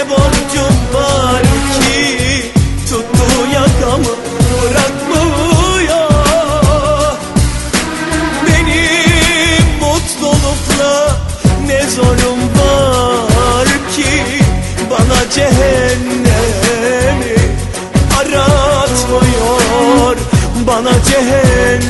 ne borcum var ki Tuttu yakamı bırakmıyor. Benim mutlulukla ne zorum var ki Bana cehennemi aratmıyor. Bana cehennem